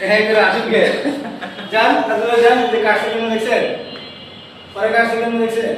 হ্যাঁ আসুন কে যান আপনারা যান যে কেমন দেখছেন পরে কেমন দেখছেন